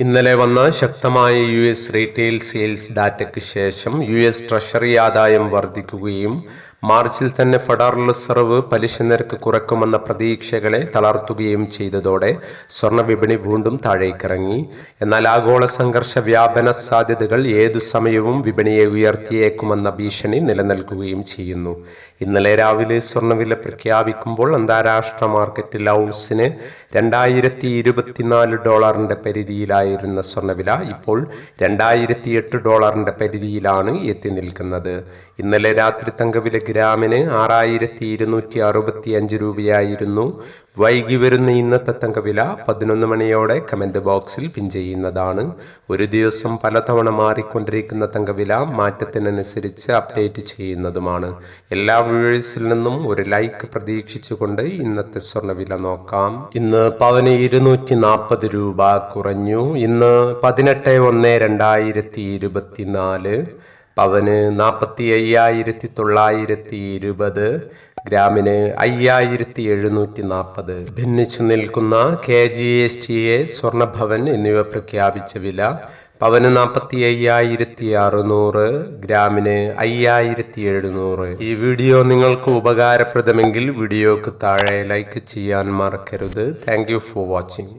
ഇന്നലെ വന്ന ശക്തമായ യു എസ് റീറ്റെയിൽ സെയിൽസ് ഡാറ്റയ്ക്ക് ശേഷം യു എസ് ട്രഷറി ആദായം വർദ്ധിക്കുകയും മാർച്ചിൽ തന്നെ ഫെഡറൽ റിസർവ് പലിശ നിരക്ക് കുറയ്ക്കുമെന്ന പ്രതീക്ഷകളെ തളർത്തുകയും ചെയ്തതോടെ സ്വർണ വിപണി വീണ്ടും താഴേക്കിറങ്ങി. എന്നാൽ ആഗോള സംഘർഷ വ്യാപന സാധ്യതകൾ ഏതു സമയവും വിപണിയെ ഉയർത്തിയേക്കുമെന്ന ഭീഷണി നിലനിൽക്കുകയും ചെയ്യുന്നു. ഇന്നലെ രാവിലെ സ്വർണവില പ്രഖ്യാപിക്കുമ്പോൾ അന്താരാഷ്ട്ര മാർക്കറ്റിൽ ഔൺസിന് രണ്ടായിരത്തി ഇരുപത്തിനാല് ഡോളറിന്റെ പരിധിയിലായിരുന്ന സ്വർണവില ഇപ്പോൾ രണ്ടായിരത്തി എട്ട് ഡോളറിന്റെ പരിധിയിലാണ് എത്തി നിൽക്കുന്നത്. ഇന്നലെ രാത്രി തങ്കവില ഗ്രാമിന് ആറായിരത്തി ഇരുന്നൂറ്റി അറുപത്തി അഞ്ച് രൂപയായിരുന്നു. വൈകി വരുന്ന ഇന്നത്തെ തങ്കവില പതിനൊന്ന് മണിയോടെ കമന്റ് ബോക്സിൽ പിൻ ചെയ്യുന്നതാണ്. ഒരു ദിവസം പലതവണ മാറിക്കൊണ്ടിരിക്കുന്ന തങ്കവില മാറ്റത്തിനനുസരിച്ച് അപ്ഡേറ്റ് ചെയ്യുന്നതുമാണ്. എല്ലാ വ്യൂവേഴ്സിൽ നിന്നും ഒരു ലൈക്ക് പ്രതീക്ഷിച്ചുകൊണ്ട് ഇന്നത്തെ സ്വർണവില നോക്കാം. ഇന്ന് പവന് ഇരുന്നൂറ്റി നാൽപ്പത് രൂപ കുറഞ്ഞു. ഇന്ന് പതിനെട്ട് ഒന്ന് രണ്ടായിരത്തി ഇരുപത്തിനാല് പവന് നാൽപ്പത്തി അയ്യായിരത്തി തൊള്ളായിരത്തി ഇരുപത് ഗ്രാമിന് അയ്യായിരത്തി എഴുന്നൂറ്റി നാൽപ്പത് ഭിന്നിച്ചു നിൽക്കുന്ന K G S T A Swarnabhavan എന്നിവ പ്രഖ്യാപിച്ച വില പവന് നാൽപ്പത്തി അയ്യായിരത്തി അറുന്നൂറ് ഗ്രാമിന് അയ്യായിരത്തി എഴുന്നൂറ് ഈ വീഡിയോ നിങ്ങൾക്ക് ഉപകാരപ്രദമെങ്കിൽ വീഡിയോക്ക് താഴെ ലൈക്ക് ചെയ്യാൻ മറക്കരുത്. Thank for watching.